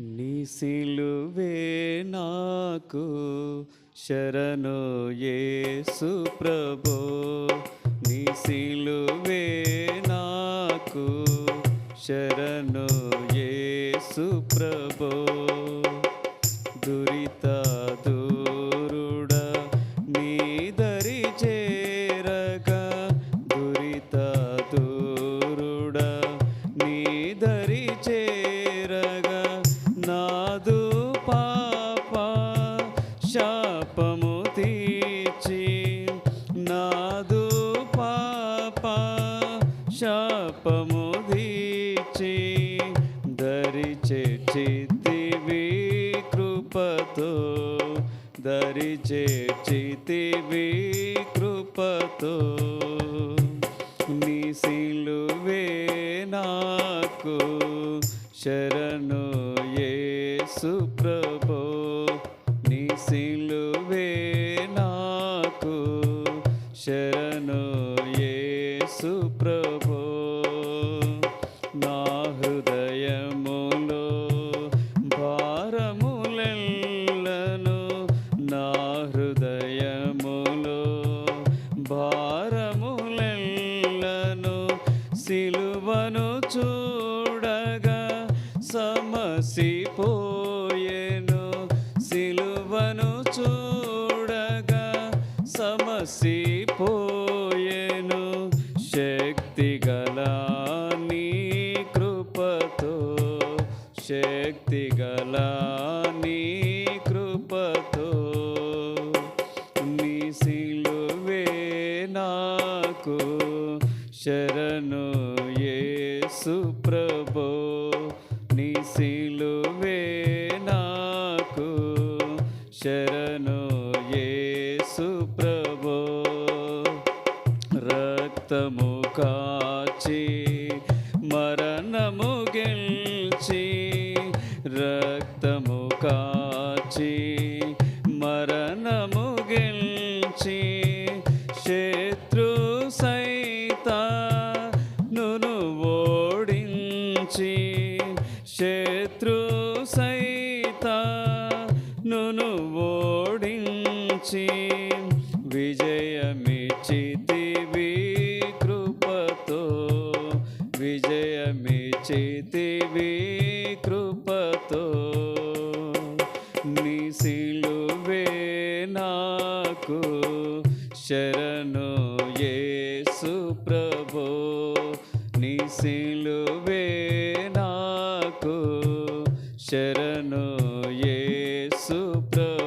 నీ సిలువే నాకు శరణు యేసు ప్రభు. నీ సిలువే నాకు శరణు యేసు ప్రభు. దురిత దూరుడ నీ దరి చేరగా దురిత దూరుడ నీ దరి చేరగా శాపము తీర్చి నాదు పాప శాపము తీర్చి దరి చేర్చితివి కృపతో దరి చేర్చితివి కృపతో. నీ సిలువే నాకు శరణు ఏ ప్రభో. సిలువే నాకు. శరణు యేసు ప్రభో. నా హృదయములో భారములెల్లను నా హృదయములో భారములెల్లను సిలువను చూడగా శక్తి గల నీ కృపతో నీ సిలువే నాకు శరణు యేసు ప్రభో. నీ సిలువే నాకు శరణు యేసు ప్రభో. రక్తము కాచి మరణము గెల్చి రక్తము కాచి మరణము గెలిచి శత్రు సైత నును ఓడించి శత్రు సైత నును ఓడించి విజయమిచితివి కృపతో. నీ సిలువే నాకు శరణు యేసు ప్రభో. నీ సిలువే నాకు శరణు యేసు ప్రభు.